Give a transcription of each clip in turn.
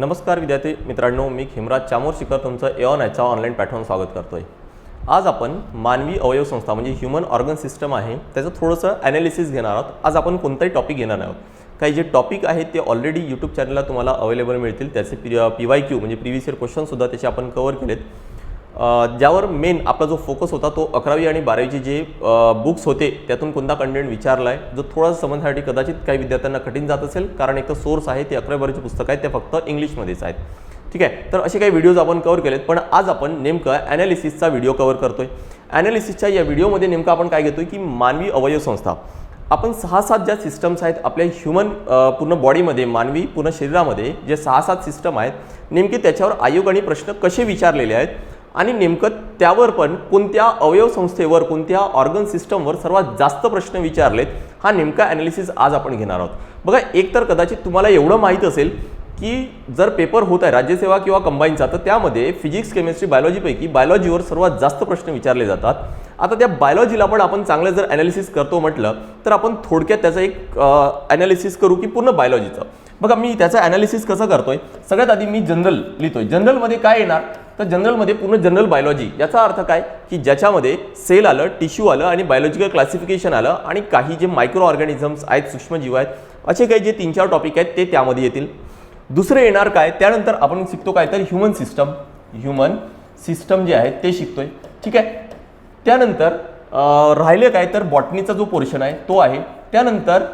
नमस्कार विद्यार्थी मित्रांनो मी खिमराज चामोर तुमचं एऑन याचा ऑनलाईन पॅटर्न स्वागत करतो आहे आज आपण मानवी अवयव संस्था म्हणजे ह्युमन ऑर्गन सिस्टम आहे त्याचं थोडंसं ॲनालिसिस घेणार आहोत. आज आपण कोणताही टॉपिक घेणार आहोत. काही जे टॉपिक आहेत ते ऑलरेडी यूट्यूब चॅनलला तुम्हाला अवेलेबल मिळतील. त्याचे पी पी वाय क्यू म्हणजे प्रिव्हियस इयर क्वेश्चनसुद्धा त्याचे आपण कवर केलेत. ज्यावर मेन आपला जो फोकस होता तो अकरावी आणि बारावीचे जे बुक्स होते त्यातून कोणता कंटेंट विचारला आहे जो थोडासा समजण्यासाठी कदाचित काही विद्यार्थ्यांना कठीण जात असेल कारण एक तर सोर्स आहे ते अकरावी बारावीचे पुस्तक आहेत ते फक्त इंग्लिशमध्येच आहेत. ठीक आहे? तर असे काही व्हिडिओज आपण कव्हर केलेत पण आज आपण नेमकं ॲनालिसिसचा व्हिडिओ कव्हर करतोय. ॲनालिसिसच्या या व्हिडिओमध्ये नेमकं आपण काय घेतोय की मानवी अवयव संस्था. आपण सहा सात ज्या सिस्टम्स आहेत आपल्या ह्युमन पूर्ण बॉडीमध्ये मानवी पूर्ण शरीरामध्ये जे सहा सात सिस्टम आहेत नेमके त्याच्यावर आयोगाने प्रश्न कसे विचारलेले आहेत आणि नेमकं त्यावर पण कोणत्या अवयव संस्थेवर कोणत्या ऑर्गन सिस्टमवर सर्वात जास्त प्रश्न विचारलेत हा नेमका ॲनालिसिस आज आपण घेणार आहोत. बघा एक तर कदाचित तुम्हाला एवढं माहीत असेल की जर पेपर होत आहे राज्यसेवा किंवा कंबाईनचा तर त्यामध्ये फिजिक्स केमिस्ट्री बायोलॉजीपैकी बायोलॉजीवर सर्वात जास्त प्रश्न विचारले जातात. आता त्या बायोलॉजीला पण आपण चांगलं जर ॲनालिसिस करतो म्हटलं तर आपण थोडक्यात त्याचं एक ॲनालिसिस करू की पूर्ण बायोलॉजीचं बघा मी त्याचं ॲनालिसिस कसं करतोय? सगळ्यात आधी मी जनरल लिहितोय. जनरलमध्ये काय येणार? तर जनरलमध्ये पूर्ण जनरल बायोलॉजी याचा अर्थ काय? की ज्याच्यामध्ये सेल आलं टिश्यू आलं आणि बायोलॉजिकल क्लासिफिकेशन आलं आणि काही जे मायक्रो ऑर्गॅनिझम्स आहेत सूक्ष्मजीव आहेत असे काही जे तीन चार टॉपिक आहेत ते त्यामध्ये येतील. दुसरे येणार काय? त्यानंतर आपण शिकतो काय? तर ह्युमन सिस्टम ह्युमन सिस्टम जे आहे ते शिकतोय. ठीक आहे? त्यानंतर राहिले काय? तर बॉटनीचा जो पोर्शन आहे तो आहे. त्यानंतर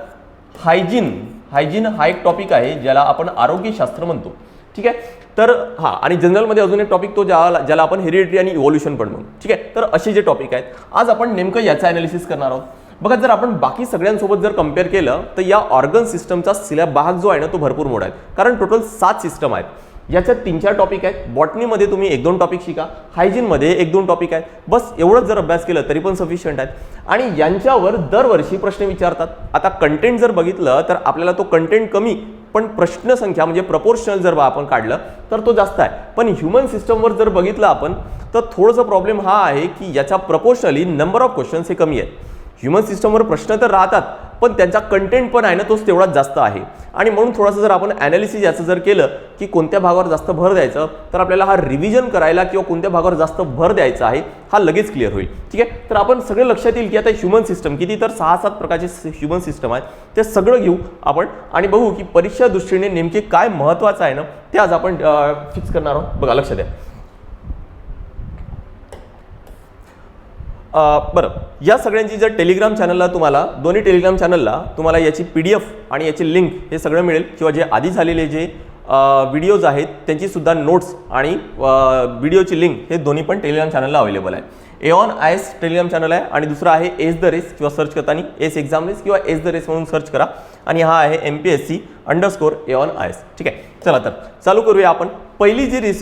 हायजीन हायजीन हा एक टॉपिक आहे ज्याला आपण आरोग्यशास्त्र म्हणतो. ठीक आहे? तर हां आणि जनरलमध्ये अजून एक टॉपिक तो ज्याला ज्याला आपण हेरिडिटी आणि इव्होल्युशन पण म्हणू. ठीक आहे? तर असे जे टॉपिक आहेत आज आपण नेमकं याचं ॲनालिसिस करणार आहोत. बघा जर आपण बाकी सगळ्यांसोबत जर कंपेअर केलं तर या ऑर्गन सिस्टमचा सिलॅब भाग जो आहे ना तो भरपूर मोठा आहे. कारण टोटल सात सिस्टम आहेत. याच्यात तीन चार टॉपिक आहेत. बॉटनीमध्ये तुम्ही एक दोन टॉपिक शिका. हायजीनमध्ये एक दोन टॉपिक आहेत. बस एवढंच जर अभ्यास केलं तरी पण सफिशियंट आहेत. आणि यांच्यावर दरवर्षी प्रश्न विचारतात. आता कंटेंट जर बघितलं तर आपल्याला तो कंटेंट कमी पण प्रश्नसंख्या म्हणजे प्रपोर्शनल जर आपण काढलं तर तो जास्त आहे. पण ह्युमन सिस्टमवर जर बघितलं आपण तर थोडंसं प्रॉब्लेम हा आहे की याच्या प्रपोर्शनली नंबर ऑफ क्वेश्चन्स हे कमी आहेत. ह्युमन सिस्टमवर प्रश्न तर राहतात पण त्यांचा कंटेंट पण आहे ना तोच तेवढाच जास्त आहे. आणि म्हणून थोडंसं जर आपण ॲनालिसिस याचं जर केलं की कोणत्या भागावर जास्त भर द्यायचं तर आपल्याला हा रिव्हिजन करायला किंवा कोणत्या भागावर जास्त भर द्यायचा आहे हा लगेच क्लिअर होईल. ठीक आहे? तर आपण सगळं लक्षात येईल की आता ह्युमन सिस्टम किती तर सहा सात प्रकारचे ह्युमन सिस्टम आहेत. ते सगळं घेऊ आपण आणि बघू की परीक्षा दृष्टीने नेमके काय महत्त्वाचं आहे ना ते आज आपण फिक्स करणार आहोत. बघा लक्ष द्या. बरं. या सगळ्यांची जर टेलिग्राम चॅनलला तुम्हाला दोन्ही टेलिग्राम चॅनलला तुम्हाला याची पी डी एफ आणि याची लिंक हे सगळं मिळेल किंवा जे आधी झालेले जे व्हिडिओज आहेत त्यांचीसुद्धा नोट्स आणि व्हिडिओची लिंक हे दोन्ही पण टेलिग्राम चॅनलला अवेलेबल आहे. Aeon I S Telegram channel आहे आणि दुसरा आहे एस द रेस किंवा सर्च करताना एस एक्झाम रेस किंवा एस द रेस म्हणून सर्च करा आणि हा आहे M P S C underscore Aeon I S ठीक आहे? चला तर चालू करूया आपण. पहिली जी रिस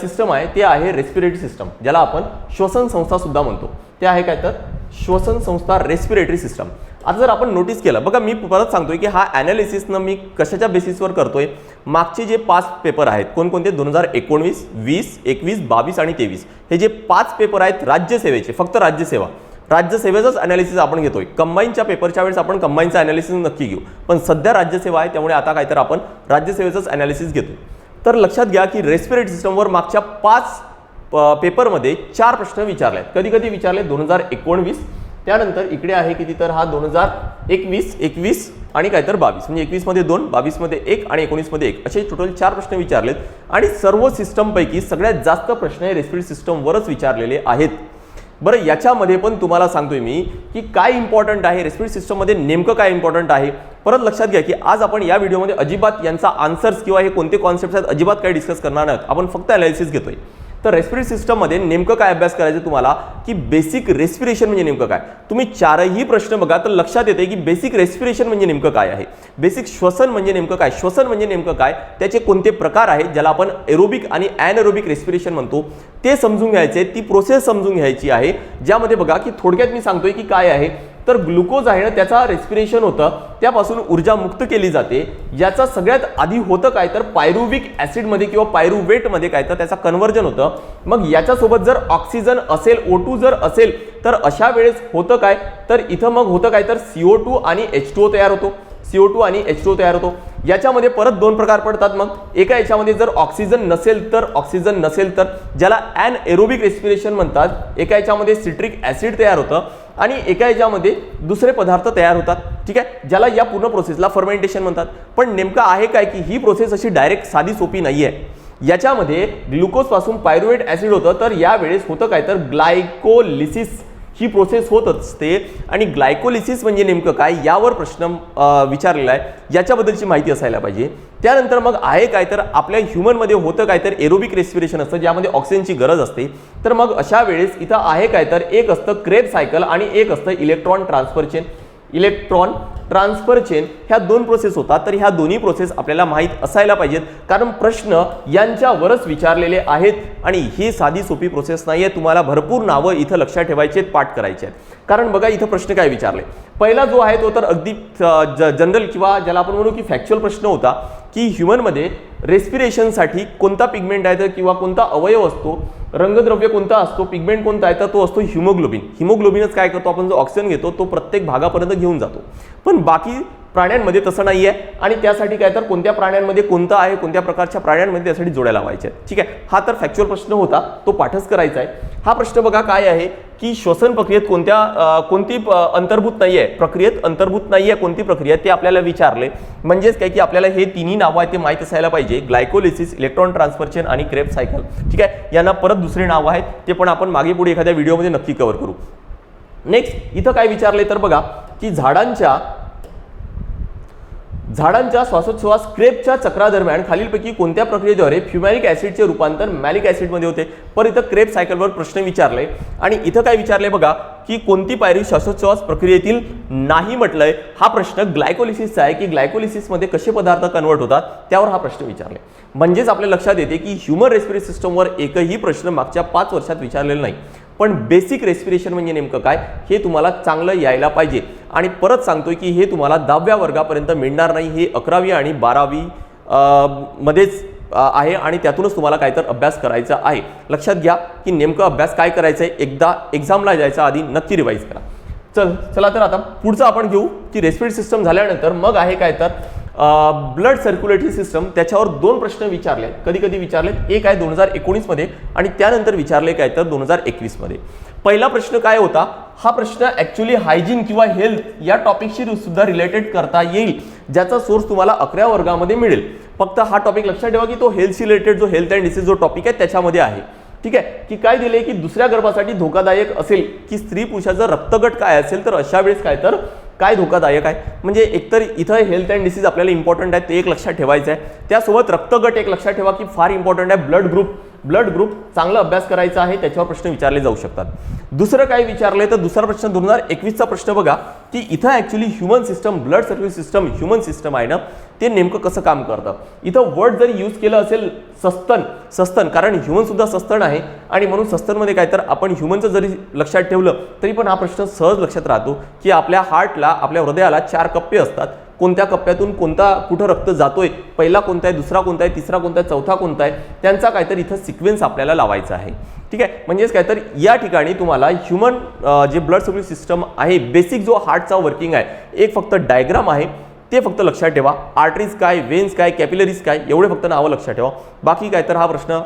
सिस्टम आहे ते आहे रेस्पिरेटरी सिस्टम ज्याला आपण श्वसन संस्थासुद्धा म्हणतो. ते आहे काय तर श्वसन संस्था रेस्पिरेटरी सिस्टम आता जर आपण नोटीस केलं बघा मी परत सांगतोय की हा ॲनालिसिसनं मी कशाच्या बेसिसवर करतोय? मागचे जे पाच पेपर आहेत कोणकोणते? दोन हजार एकोणवीस वीस एकवीस बावीस आणि तेवीस. हे जे पाच पेपर आहेत राज्यसेवेचे फक्त राज्यसेवा राज्यसेवेचंच ॲनालिसिस आपण घेतोय. कंबाईनच्या पेपरच्या वेळेस आपण कंबाईनचं ॲनालिसिस नक्की घेऊ. पण सध्या राज्यसेवा आहे त्यामुळे आता काय तर आपण राज्यसेवेचंच ॲनालिसिस घेतो तर लक्षात घ्या की रेस्पिरेटरी सिस्टमवर मागच्या पाच पेपरमध्ये चार प्रश्न विचारले आहेत कधी कधी विचारले दोन हजार एकोणवीस त्यानंतर इकडे आहे किती तर हा दोन हजार एकवीस एकवीस आणि काय तर बावीस. म्हणजे एकवीसमध्ये दोन बावीसमध्ये एक आणि एकोणीसमध्ये एक. असे टोटल चार प्रश्न विचारलेत आणि सर्व सिस्टमपैकी सगळ्यात जास्त प्रश्न हे रेस्पिड सिस्टमवरच विचारलेले आहेत. बरं याच्यामध्ये पण तुम्हाला सांगतोय मी की काय इम्पॉर्टंट आहे रेस्पिड सिस्टममध्ये नेमकं काय इम्पॉर्टंट आहे? परत लक्षात घ्या की आज आपण या व्हिडिओमध्ये अजिबात यांचा आन्सर्स किंवा हे कोणते कॉन्सेप्ट आहेत अजिबात काय डिस्कस करणार नाहीत आपण फक्त अनालिसिस घेतोय. तर रेस्पिरेटरी सिस्टममध्ये नेमकं काय अभ्यास करायचं तुम्हाला? की बेसिक रेस्पिरेशन म्हणजे नेमकं काय? तुम्ही चारही प्रश्न बघा तर लक्षात येते की बेसिक रेस्पिरेशन म्हणजे नेमकं काय आहे? बेसिक श्वसन म्हणजे नेमकं काय? श्वसन म्हणजे नेमकं काय? त्याचे कोणते प्रकार आहेत ज्याला आपण एरोबिक आणि ॲनएरोबिक रेस्पिरेशन म्हणतो? ते समजून घ्यायचे ती प्रोसेस समजून घ्यायची आहे. ज्यामध्ये बघा की थोडक्यात मी सांगतोय की काय आहे? तर ग्लुकोज आहे ना त्याचा रेस्पिरेशन होतं. त्यापासून ऊर्जा मुक्त केली जाते. याचा सगळ्यात आधी होतं काय तर पायरुविक ॲसिडमध्ये किंवा पायरुवेटमध्ये काय तर त्याचा कन्वर्जन होतं. मग याच्यासोबत जर ऑक्सिजन असेल ओ टू जर असेल तर अशा वेळेस होतं काय? तर इथं मग होतं काय तर सीओ टू आणि एच टू ओ तयार होतो. सीओ टू आणि एच टू तयार होतो. याच्यामध्ये परत दोन प्रकार पडतात मग. एका याच्यामध्ये जर ऑक्सिजन नसेल तर ऑक्सिजन नसेल तर ज्याला ॲन एरोबिक रेस्पिरेशन म्हणतात एका याच्यामध्ये सिट्रिक ॲसिड तयार होतं आणि एका याच्यामध्ये दुसरे पदार्थ तयार होतात. ठीक आहे? ज्याला या पूर्ण प्रोसेसला फर्मेंटेशन म्हणतात. पण नेमकं आहे काय की ही प्रोसेस अशी डायरेक्ट साधी सोपी नाही आहे याच्यामध्ये ग्लुकोजपासून पायरुवेट ॲसिड होतं. तर यावेळेस होतं काय? तर ग्लायकोलिसिस ही प्रोसेस होत असते. आणि ग्लायकोलिसिस म्हणजे नेमकं काय? यावर प्रश्न विचारलेला आहे. याच्याबद्दलची माहिती असायला पाहिजे. त्यानंतर मग आहे काय तर आपल्या ह्युमनमध्ये होतं काय तर एरोबिक रेस्पिरेशन असतं ज्यामध्ये ऑक्सिजनची गरज असते. तर मग अशा वेळेस इथं आहे काय तर एक असतं क्रेब सायकल आणि एक असतं electron transfer chain electron transfer chain ह्या दोन प्रोसेस होतात. तर ह्या दोन्ही प्रोसेस आपल्याला माहीत असायला पाहिजेत. कारण प्रश्न यांच्यावरच विचारलेले आहेत आणि ही साधी सोपी प्रोसेस नाही आहे तुम्हाला भरपूर नावं इथं लक्षात ठेवायची आहेत पाठ करायचे आहेत कारण बघा इथं प्रश्न काय विचारले? पहिला जो आहे तो तर अगदी जनरल किंवा ज्याला आपण म्हणू की फॅक्च्युअल प्रश्न होता की ह्युमनमध्ये रेस्पिरेशनसाठी कोणता पिगमेंट आहे तर किंवा कोणता अवयव असतो रंगद्रव्य कोणता असतो पिगमेंट कोणता आहे तर तो असतो हिमोग्लोबिन हिमोग्लोबिनच काय करतो? आपण जो ऑक्सिजन घेतो तो प्रत्येक भागापर्यंत घेऊन जातो. पण बाकी प्राण्यांमध्ये तसं नाही आहे आणि त्यासाठी काय तर कोणत्या प्राण्यांमध्ये कोणतं आहे कोणत्या प्रकारच्या प्राण्यांमध्ये त्यासाठी जोड्या लावायच्या ठीक आहे? हा तर फॅक्च्युअल प्रश्न होता तो पाठच करायचा आहे. हा प्रश्न बघा काय आहे की श्वसन प्रक्रियेत कोणत्या कोणती अंतर्भूत नाही आहे प्रक्रियेत अंतर्भूत नाही आहे कोणती प्रक्रिया ते आपल्याला विचारले. म्हणजेच काय की आपल्याला हे तिन्ही नावं आहेत ते माहीत असायला पाहिजे. ग्लायकोलिसिस इलेक्ट्रॉन ट्रान्सफर चेन आणि क्रेप सायकल. ठीक आहे? यांना परत दुसरे नावं आहेत ते पण आपण मागे पुढे एखाद्या व्हिडिओमध्ये नक्की कव्हर करू. नेक्स्ट इथं काय विचारले तर बघा की झाडांच्या झाडांच्या श्वासोच्छवास क्रेपच्या चक्रादरम्यान खालीलपैकी कोणत्या प्रक्रियेद्वारे फ्युमॅरिक ॲसिडचे रूपांतर मॅलिक ॲसिडमध्ये होते? पर इथं क्रेप सायकलवर प्रश्न विचारले. आणि इथं काय विचारले बघा की कोणती पायरी श्वासोच्छवास प्रक्रियेतील नाही म्हटलंय? हा प्रश्न ग्लायकोलिसिसचा आहे की ग्लायकोलिसिसमध्ये कसे पदार्थ कन्वर्ट होतात? त्यावर हा प्रश्न विचारले. म्हणजेच आपल्या लक्षात येते की ह्युमन रेस्पिरेटरी सिस्टमवर एकही प्रश्न मागच्या पाच वर्षात विचारलेला नाही. पण बेसिक रेस्पिरेशन म्हणजे नेमकं काय? हे तुम्हाला चांगलं यायला पाहिजे. आणि परत सांगतोय की हे तुम्हाला दहाव्या वर्गापर्यंत मिळणार नाही. हे अकरावी आणि बारावी मध्येच आहे आणि त्यातूनच तुम्हाला काय तर अभ्यास करायचा आहे. लक्षात घ्या की नेमकं अभ्यास काय करायचं आहे एकदा एक्झामला जायचा आधी नक्की रिवाईज करा. चल चला तर आता पुढचं आपण घेऊ की रेस्पिरेट सिस्टम झाल्यानंतर मग आहे काय तर ब्लड सर्क्युलेटरी सिस्टम त्याच्यावर दोन प्रश्न विचारले कधी कधी विचारले एक आहे दोन हजार एकोणीसमध्ये आणि त्यानंतर विचारले काय तर दोन हजार एकवीसमध्ये. पहिला प्रश्न काय होता? हा प्रश्न ॲक्च्युली हायजीन किंवा हेल्थ या टॉपिकशी सुद्धा रिलेटेड करता येईल ज्याचा सोर्स तुम्हाला अकरा वर्गामध्ये मिळेल. फक्त हा टॉपिक लक्षात ठेवा की तो हेल्थ रिलेटेड जो हेल्थ अँड डिसीज जो टॉपिक आहे त्याच्यामध्ये आहे. ठीक आहे? की काय दिले की दुसऱ्या गर्भासाठी धोकादायक असेल की स्त्री पुरुषाचं रक्तगट काय असेल तर अशा वेळेस काय तर काय धोकादायक आहे? म्हणजे एकतर इथं हेल्थ अँड डिसीज आपल्याला इम्पॉर्टंट आहे ते एक लक्षात ठेवायचं आहे. त्यासोबत रक्तगट एक लक्षात ठेवा की फार इम्पॉर्टंट आहे. ब्लड ग्रुप ब्लड ग्रुप चांगला अभ्यास करायचा आहे त्याच्यावर प्रश्न विचारले जाऊ शकतात. दुसरं काय विचारलंय? तर दुसरा प्रश्न दोन हजार एकवीसचा प्रश्न बघा. की इथं actually human system blood service system human system आहे ना ते नेमकं कसं काम करतं? इथं वर्ड जरी यूज केलं असेल सस्तन सस्तन कारण ह्युमन सुद्धा सस्तन आहे. आणि म्हणून सस्तनमध्ये काय तर आपण ह्युमनचं जरी लक्षात ठेवलं तरी पण हा प्रश्न सहज लक्षात राहतो की आपल्या हार्टला आपल्या हृदयाला चार कप्पे असतात. कोणत्या कप्प्यातून कोणता कुठं रक्त जातोय पहिला कोणता आहे दुसरा कोणता आहे तिसरा कोणता आहे चौथा कोणता आहे त्यांचा काहीतरी इथं सिक्वेन्स आपल्याला लावायचा आहे. ठीक आहे? म्हणजेच काय तर या ठिकाणी तुम्हाला ह्युमन जे ब्लड सर्क्युलेट सिस्टम आहे बेसिक जो हार्टचा वर्किंग आहे एक फक्त डायग्राम आहे ते फक्त लक्षात ठेवा. आर्टरीज काय वेन्स काय कॅपिलरीज काय एवढे फक्त नावं लक्षात ठेवा. बाकी काय तर हा प्रश्न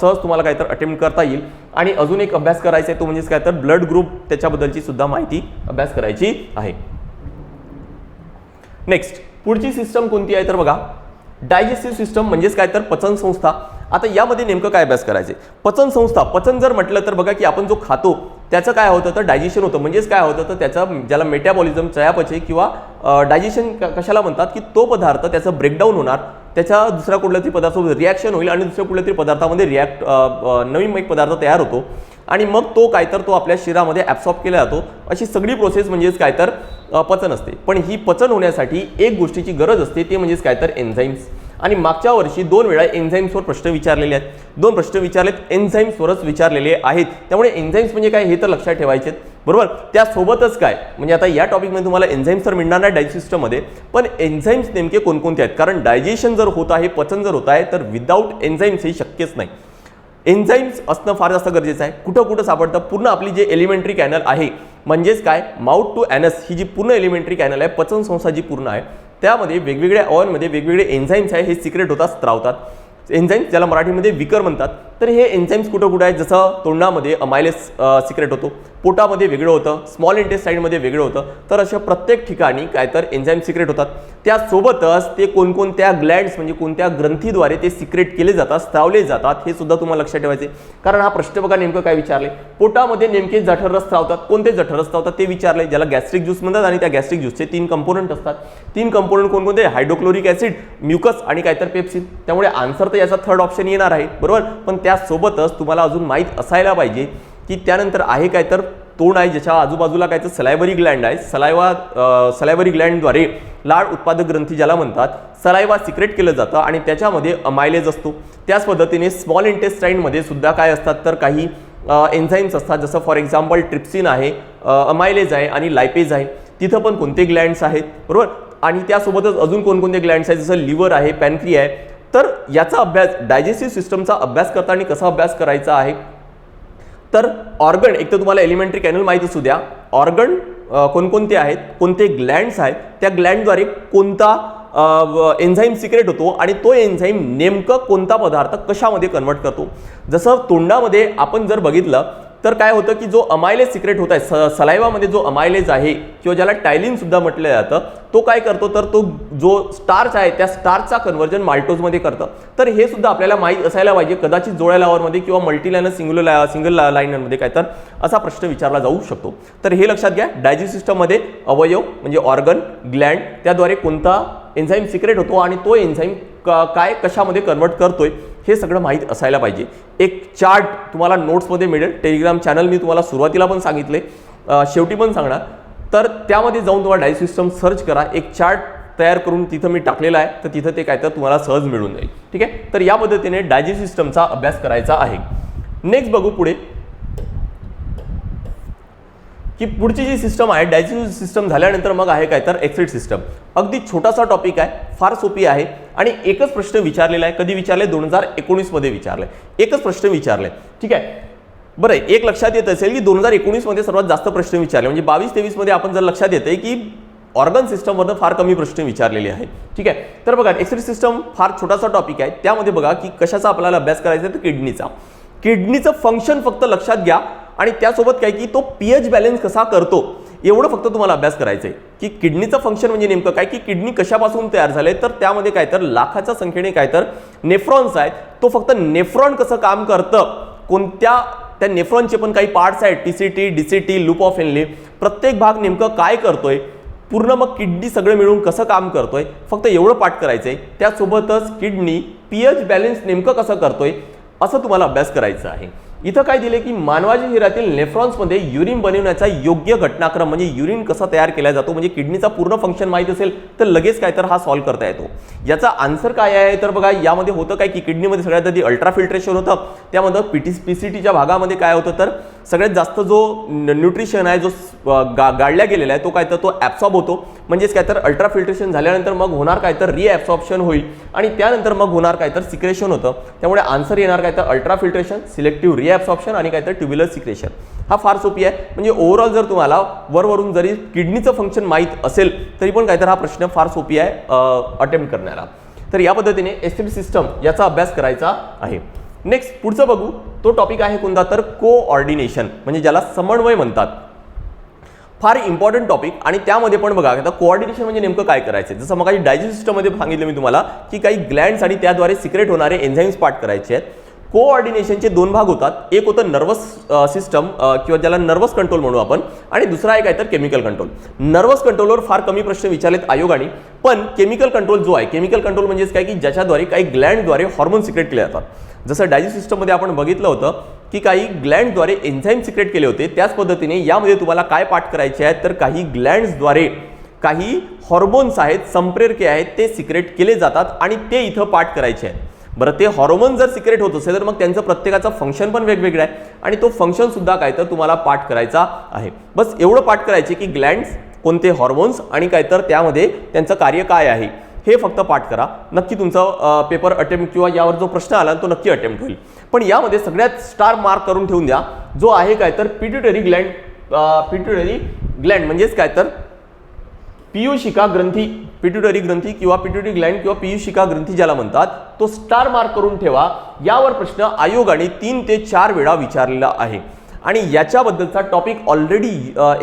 सहज तुम्हाला काय तर अटेम्प्ट करता येईल. आणि अजून एक अभ्यास करायचा आहे तो म्हणजेच काय तर ब्लड ग्रुप त्याच्याबद्दलची सुद्धा माहिती अभ्यास करायची आहे. नेक्स्ट पुढची सिस्टम कोणती आहे तर बघा डायजेस्टिव्ह सिस्टम म्हणजेच काय तर पचन संस्था. आता यामध्ये नेमकं काय अभ्यास करायचे? पचन संस्था पचन जर म्हटलं तर बघा की आपण जो खातो त्याचं काय होतं तर डायजेशन होतं. म्हणजेच काय होतं तर त्याचं ज्याला मेटॅबॉलिझम चयापचय किंवा डायजेशन कशाला म्हणतात की तो पदार्थ त्याचं ब्रेकडाऊन होणार. त्याच्या दुसऱ्या कुठल्या तरी पदार्थासोबत रिॲक्शन होईल आणि दुसऱ्या कुठल्या तरी पदार्थामध्ये रिॲक्ट नवीन एक पदार्थ तयार होतो. आणि मग तो काय तर तो आपल्या शरीरामध्ये ॲब्सॉर्ब केला जातो. अशी सगळी प्रोसेस म्हणजेच काय तर पचन असते. पण ही पचन होण्यासाठी एक गोष्टीची गरज असते ते म्हणजेच काय तर एन्झाईम्स आणि मागच्या वर्षी दोन वेळा एन्झाईम्सवर प्रश्न विचारलेले आहेत. दोन प्रश्न विचारलेत एन्झाईम्सवरच विचारलेले आहेत. त्यामुळे एन्झाईम्स म्हणजे काय हे तर लक्षात ठेवायचे आहेत. बरोबर? त्यासोबतच काय? म्हणजे आता या टॉपिकमध्ये तुम्हाला एन्झाईम्स तर मिळणार नाही डायजेस्ट पण एन्झाईम्स नेमके कोणकोणते आहेत? कारण डायजेशन जर होत आहे पचन जर होत आहे तर विदाऊट एन्झाईम्स हे शक्यच नाही. एन्झाईम्स असणं फार जास्त गरजेचं आहे. कुठं कुठं सापडतं? पूर्ण आपली जे एलिमेंटरी कॅनल आहे म्हणजेच काय? माउथ टू ॲनस ही जी पूर्ण एलिमेंटरी कॅनल आहे पचन संस्था जी पूर्ण आहे त्यामध्ये वेगवेगळ्या ऑनमध्ये वेगवेगळे एन्झाईम्स आहे हे सिक्रेट होतात स्त्रावतात. एन्झाईम्स ज्याला मराठीमध्ये विकर म्हणतात. तर हे एन्झाईम्स कुठं कुठं आहेत? जसं तोंडामध्ये अमायलेस सिक्रेट होतो. पोटामध्ये वेगळं होतं स्मॉल इंटेस्टाईनमध्ये वेगळं होतं. तर अशा प्रत्येक ठिकाणी काय तर एन्झाईम सिक्रेट होतात. त्यासोबतच ते कोणकोणत्या ग्लँड्स म्हणजे कोणत्या ग्रंथीद्वारे ते सिक्रेट केले जातात स्त्रावले जातात हे सुद्धा तुम्हाला लक्षात ठेवायचे. कारण हा प्रश्न बघा नेमकं काय विचारले. पोटामध्ये नेमके जठररस स्त्रावतात. कोणते जठररस स्त्रावतात ते विचारले. ज्याला गॅस्ट्रिक ज्यूस म्हणतात आणि त्या गॅस्ट्रिक ज्यूसचे तीन कंपोनंट असतात. तीन कंपोनंट कोणकोणते? हायड्रोक्लोरिक ॲसिड म्युकस आणि काय तर पेप्सिन त्यामुळे आन्सर तर याचा थर्ड ऑप्शन येणार आहे. बरोबर? पण त्यासोबतच तुम्हाला अजून माहीत असायला पाहिजे की त्यानंतर आहे काय तर तोंड आहे ज्याच्या आजूबाजूला काय तर सलायवरी ग्लँड आहे. सलायवा सलायवरी ग्लँडद्वारे लाळ उत्पादक ग्रंथी ज्याला म्हणतात सलायवा सिक्रेट केलं जातं आणि त्याच्यामध्ये अमायलेज असतो. त्याच पद्धतीने स्मॉल इंटेस्टाईनमध्ये सुद्धा काय असतात तर काही एन्झाईम्स असतात. जसं फॉर एक्झाम्पल ट्रिप्सिन आहे अमायलेज आहे आणि लायपेज आहे. तिथं पण कोणते ग्लँड्स आहेत? बरोबर? आणि त्यासोबतच अजून कोणकोणते ग्लँड्स आहेत? जसं लिव्हर आहे पॅनक्री आहे. तर याचा अभ्यास डायजेस्टिव्ह सिस्टमचा अभ्यास करताना कसा अभ्यास करायचा आहे? तर ऑर्गन एक तर तुम्हाला एलिमेंटरी कॅनल माहीत असू द्या. ऑर्गन कोणकोणते आहेत? कोणते ग्लँड्स आहेत? त्या ग्लँडद्वारे कोणता एन्झाईम सिक्रेट होतो आणि तो एन्झाईम नेमकं कोणता पदार्थ कशामध्ये कन्वर्ट करतो? जसं तोंडामध्ये आपण जर बघितलं तर काय होतं की जो अमायलेज सिक्रेट होत आहे स सलायवामध्ये जो अमायलेज आहे किंवा ज्याला टायलिनसुद्धा म्हटलं जातं तो काय करतो तर तो जो स्टार्च आहे त्या स्टार्चचा कन्वर्जन माल्टोजमध्ये करतं. तर हे सुद्धा आपल्याला माहीत असायला पाहिजे कदाचित जोड्या लावरमध्ये किंवा मल्टीलायनर सिंगल सिंगल लाईनरमध्ये काय तर असा प्रश्न विचारला जाऊ शकतो. तर हे लक्षात घ्या डायजेस्ट सिस्टममध्ये अवयव म्हणजे ऑर्गन ग्लँड त्याद्वारे कोणता एन्झाईम सिक्रेट होतो आणि तो एन्झाईम काय कशामध्ये कन्वर्ट करतोय हे सगळं माहीत असायला पाहिजे. एक चार्ट तुम्हाला नोट्समध्ये मिळेल. टेलिग्राम चॅनल मी तुम्हाला सुरुवातीला पण सांगितले. शेवटी पण सांगणार. तर त्यामध्ये जाऊन तुम्हाला डायजेस्ट सिस्टम सर्च करा. एक चार्ट तयार करून तिथं मी टाकलेला आहे. तर तिथं ते काय तर तुम्हाला सहज मिळून जाईल. ठीक आहे? तर या पद्धतीने डायजेस्ट सिस्टमचा अभ्यास करायचा आहे. नेक्स्ट बघू पुढे. की पुढची जी सिस्टम आहे डायजेस्टिव्ह सिस्टम झाल्यानंतर मग आहे काय तर एक्सिट सिस्टम अगदी छोटासा टॉपिक आहे. फार सोपी आहे. आणि एकच प्रश्न विचारलेला आहे. कधी विचारले दोन हजार एकोणीसमध्ये विचारले एकच प्रश्न विचारले ठीक आहे? बरं एक लक्षात येत असेल की दोन हजार एकोणीसमध्ये सर्वात जास्त प्रश्न विचारले. म्हणजे बावीस तेवीसमध्ये आपण जर लक्षात येते की ऑर्गन सिस्टमवरनं फार कमी प्रश्न विचारलेले आहेत. ठीक आहे? तर बघा एक्सरे सिस्टम फार छोटासा टॉपिक आहे. त्यामध्ये बघा की कशाचा आपल्याला अभ्यास करायचा आहे? तर किडनीचा किडनीचं फंक्शन फक्त लक्षात घ्या. आणि त्यासोबत काय की तो पीएच बॅलन्स कसा करतो? एवढं फक्त तुम्हाला अभ्यास करायचं आहे की किडनीचं फंक्शन म्हणजे नेमकं काय? की किडनी कशापासून तयार झाले तर त्यामध्ये काय? तर लाखाच्या संख्येने काय? तर नेफ्रॉन्स आहेत. तो फक्त नेफ्रॉन कसं काम करतं? कोणत्या त्या नेफ्रॉनचे पण काही पार्ट्स आहेत. T C T D C T loop of Henle. प्रत्येक भाग नेमकं काय करतोय? पूर्ण मग किडनी सगळं मिळून कसं काम करतोय? फक्त एवढं पाठ करायचंय. त्यासोबतच किडनी पी एच बॅलन्स नेमकं कसं करतोय? असं तुम्हाला अभ्यास करायचा आहे. इथं काय दिले की मानवाच्या शरीरातील नेफ्रॉन्समध्ये युरिन बनवण्याचा योग्य घटनाक्रम म्हणजे युरिन कसा तयार केला जातो म्हणजे किडनीचा पूर्ण फंक्शन माहीत असेल तर लगेच काय तर हा सॉल्व्ह करता येतो. याचा आन्सर काय आहे? तर बघा यामध्ये होतं काय की किडनीमध्ये सगळ्यात आधी अल्ट्रा फिल्ट्रेशन होतं त्यामध्ये पीटी पी सी टीच्या भागामध्ये काय होतं तर सगळ्यात जास्त जो न्यूट्रिशन आहे जो गा गाडल्या गेलेला आहे तो काय तर तो ॲब्सॉर्ब होतो. म्हणजेच काय तर अल्ट्रा फिल्ट्रेशन झाल्यानंतर मग होणार काय तर रिॲब्सॉर्प्शन होईल. आणि त्यानंतर मग होणार काय तर सिक्रेशन होतं. त्यामुळे आन्सर येणार काय तर अल्ट्रा फिल्ट्रेशन सिलेक्टिव्ह रिॲब्सॉर्प्शन आणि काय तर ट्युब्युलर सिक्रेशन हा फार सोपी आहे. म्हणजे ओव्हरऑल जर तुम्हाला वरवरून जरी किडनीचं फंक्शन माहीत असेल तरी पण काय तर हा प्रश्न फार सोपी आहे अटेम्प्ट करण्याला. तर या पद्धतीने एस सिस्टम याचा अभ्यास करायचा आहे. नेक्स्ट पुढचं बघू. तो टॉपिक आहे कोणता? तर कोऑर्डिनेशन म्हणजे ज्याला समन्वय म्हणतात. फार इम्पॉर्टंट टॉपिक आणि त्यामध्ये पण बघा आता कोऑर्डिनेशन म्हणजे नेमकं काय करायचं जसं मग डायजेस्ट सिस्टममध्ये सांगितलं मी तुम्हाला की काही ग्लँड्स आणि त्याद्वारे सिक्रेट होणारे एन्झाईम्स पार्ट करायचे आहेत. कोऑर्डिनेशनचे दोन भाग होतात. एक होतं नर्वस सिस्टम किंवा ज्याला नर्वस कंट्रोल म्हणू आपण आणि दुसरा एक आहे तर केमिकल कंट्रोल नर्वस कंट्रोलवर फार कमी प्रश्न विचारलेत आयोगाने पण केमिकल कंट्रोल जो आहे केमिकल कंट्रोल म्हणजेच काय? की ज्याच्याद्वारे काही ग्लँडद्वारे हॉर्मोन सिक्रेट केले जातात. जसं डायजेस्ट सिस्टममध्ये आपण बघितलं होतं की काही ग्लँडद्वारे एन्झाईम सिक्रेट केले होते त्याच पद्धतीने यामध्ये तुम्हाला काय पाठ करायचे आहेत तर काही ग्लँड्सद्वारे काही हॉर्मोन्स आहेत संप्रेरके आहेत ते सिक्रेट केले जातात आणि ते इथं पाठ करायचे आहेत. बरं ते हॉर्मोन जर सिक्रेट होत असेल तर मग त्यांचं प्रत्येकाचं फंक्शन पण वेगवेगळं आहे आणि तो फंक्शन सुद्धा काय तर तुम्हाला पाठ करायचा आहे. बस एवढं पाठ करायचे की ग्लँड्स कोणते हॉर्मोन्स आणि काय तर त्यामध्ये त्यांचं कार्य काय आहे? हे फक्त पाठ करा. नक्की तुमचा पेपर अटेम्प्ट किंवा यावर जो प्रश्न आला तो नक्की अटेम्प्ट होईल. पण यामध्ये सगळ्यात स्टार मार्क करून ठेवून द्या. जो आहे काय तर पिट्युटरी ग्लँड पिट्युटरी ग्लँड म्हणजेच काय तर पियुशिका ग्रंथी पिट्युटरी ग्रंथी किंवा पिट्युटरी ग्लँड किंवा पियुशिका ग्रंथी ज्याला म्हणतात तो स्टार मार्क करून ठेवा. यावर प्रश्न आयोगाने तीन ते चार वेळा विचारलेला आहे. आणि याच्याबद्दलचा टॉपिक ऑलरेडी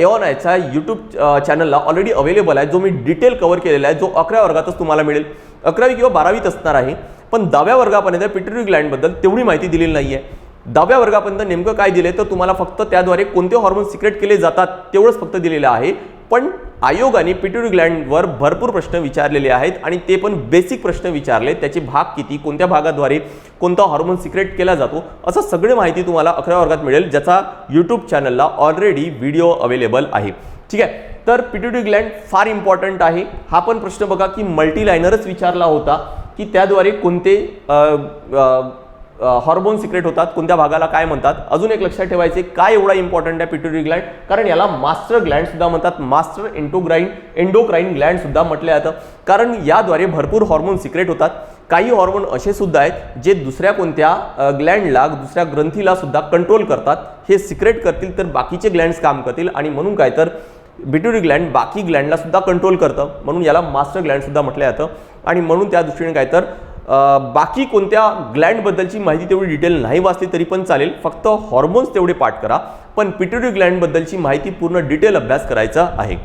एऑन आयचा यूट्यूब चॅनलला ऑलरेडी अवेलेबल आहे जो मी डिटेल कवर केलेला आहे जो अकरा वर्गातच तुम्हाला मिळेल. अकरावी किंवा बारावीत असणार आहे पण दहाव्या वर्गापर्यंत पिट्युटरी ग्लँडबद्दल तेवढी माहिती दिलेली नाही आहे दहाव्या वर्गापर्यंत नेमकं काय दिले तर तुम्हाला फक्त त्याद्वारे कोणते हॉर्मोन सिक्रेट केले जातात तेवढंच फक्त दिलेलं आहे. पण आयोगाने पिट्युरी ग्लँडवर भरपूर प्रश्न विचारलेले आहेत आणि ते पण बेसिक प्रश्न विचारले. त्याचे भाग किती कोणत्या भागाद्वारे कोणता हॉर्मोन सिक्रेट केला जातो असं सगळी माहिती तुम्हाला अकरा वर्गात मिळेल ज्याचा यूट्यूब चॅनलला ऑलरेडी व्हिडिओ अवेलेबल आहे. ठीक आहे? तर पिट्युटरी ग्लँड फार इम्पॉर्टंट आहे. हा पण प्रश्न बघा की मल्टीलायनरच विचारला होता की त्याद्वारे कोणते हॉर्मोन सिक्रेट होतात कोणत्या भागाला काय म्हणतात? अजून एक लक्षात ठेवायचे काय एवढा इम्पॉर्टंट आहे पिट्युटरी ग्लँड कारण याला मास्टर ग्लँड सुद्धा म्हणतात मास्टर एंटोग्राईन एंडोक्राईन ग्लँड सुद्धा म्हटलं जातं. कारण याद्वारे भरपूर हॉर्मोन सिक्रेट होतात. काही हॉर्मोन असे सुद्धा आहेत जे दुसऱ्या कोणत्या ग्लँडला दुसऱ्या ग्रंथीला सुद्धा कंट्रोल करतात. हे सिक्रेट करतील तर बाकीचे ग्लँड्स काम करतील. आणि म्हणून काय तर बिट्युरी ग्लँड बाकी ग्लँडला सुद्धा कंट्रोल करतं. म्हणून याला मास्टर ग्लँड सुद्धा म्हटलं जातं. आणि म्हणून त्या दृष्टीने काय तर बाकी कोणत्या ग्लँडबद्दलची माहिती तेवढी डिटेल नाही वाचली तरी पण चालेल. फक्त हॉर्मोन्स तेवढे पाठ करा पण पिट्युटरी ग्लँडबद्दलची माहिती पूर्ण डिटेल अभ्यास करायचा आहे.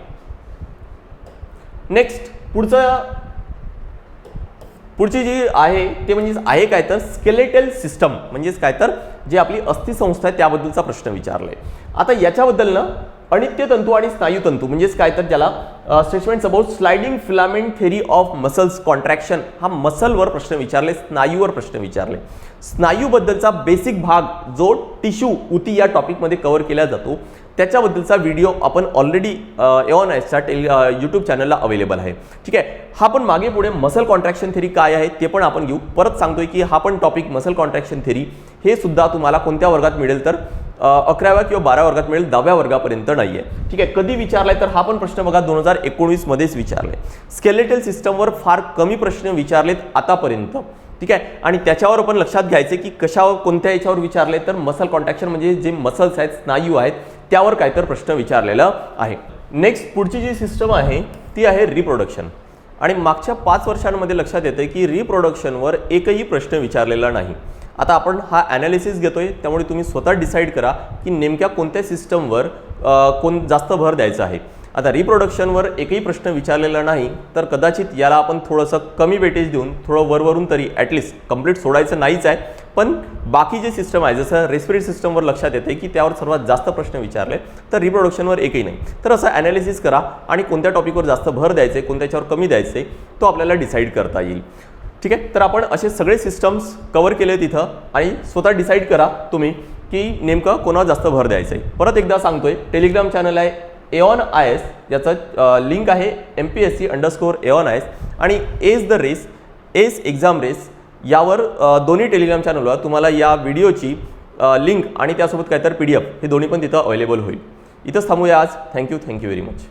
नेक्स्ट पुढचं पुढची जी आहे ते म्हणजे आहे काय तर स्केलेटल सिस्टम म्हणजेच काय तर जे आपली अस्थिसंस्था आहे त्याबद्दलचा प्रश्न विचारलाय. आता याच्याबद्दल ना अनित्य तंतू आणि स्नायू तंतू म्हणजेच काय तर ज्याला statement about sliding filament theory of muscles contraction हा मसलवर प्रश्न विचारले स्नायूवर प्रश्न विचारले. स्नायूबद्दलचा बेसिक भाग जो टिश्यू उती या टॉपिकमध्ये कव्हर केला जातो त्याच्याबद्दलचा व्हिडिओ आपण ऑलरेडी एऑन एसच्या टेल यूट्यूब चॅनलला अवेलेबल आहे. ठीक आहे? हा पण मागे पुढे मसल कॉन्ट्रॅक्शन थेरी काय आहे ते पण आपण घेऊ. परत सांगतोय की हा पण टॉपिक मसल कॉन्ट्रॅक्शन थेरी हे सुद्धा तुम्हाला कोणत्या वर्गात मिळेल तर अकराव्या किंवा बारा वर्गात मिळेल दहाव्या वर्गापर्यंत नाही आहे ठीक आहे कधी विचारलाय तर हा पण प्रश्न बघा दोन हजार एकोणीसमध्येच विचारले स्केलेटल सिस्टमवर फार कमी प्रश्न विचारलेत आतापर्यंत. ठीक आहे आणि त्याच्यावर पण लक्षात घ्यायचे की कशावर कोणत्या याच्यावर विचारले तर मसल कॉन्ट्रॅक्शन म्हणजे जे मसल्स आहेत स्नायू आहेत त्यावर काय तर प्रश्न विचारलेला आहे. नेक्स्ट पुढची जी सिस्टम आहे ती आहे रिप्रोडक्शन आणि मागच्या पाच वर्षांमध्ये लक्षात येतं की रिप्रोडक्शनवर एकही प्रश्न विचारलेला नाही. आता आपण हा ॲनालिसिस घेतोय त्यामुळे तुम्ही स्वतः डिसाईड करा की नेमक्या कोणत्या सिस्टमवर कोण जास्त भर द्यायचा आहे. आता रिप्रोडक्शनवर एकही प्रश्न विचारलेला नाही तर कदाचित याला आपण थोडंसं कमी वेटेज देऊन थोडं वरवरून तरी ॲटलिस्ट कंप्लीट सोडायचं नाहीच आहे. पण बाकी जे सिस्टम आहे जसं रेस्पिरेट सिस्टमवर लक्षात येते की त्यावर सर्वात जास्त प्रश्न विचारले तर रिप्रोडक्शनवर एकही नाही. तर असं ॲनालिसिस करा आणि कोणत्या टॉपिकवर जास्त भर द्यायचे कोणत्याच्यावर कमी द्यायचे तो आपल्याला डिसाईड करता येईल. ठीक आहे? तर आपण असे सगळे सिस्टम्स कवर केले तिथं आणि स्वतः डिसाईड करा तुम्ही की नेमकं कोणावर जास्त भर द्यायचं आहे. परत एकदा सांगतोय टेलिग्राम चॅनल आहे एऑन आय एस याचं लिंक आहे M P S C underscore Aeon I S आणि ace the race ace exam race यावर दोन्ही टेलिग्राम चॅनलवर तुम्हाला या व्हिडिओची लिंक आणि त्यासोबत काय तर पी डी एफ हे दोन्ही पण तिथं अवेलेबल होईल. इथंच थांबूया आज. Thank you thank you very much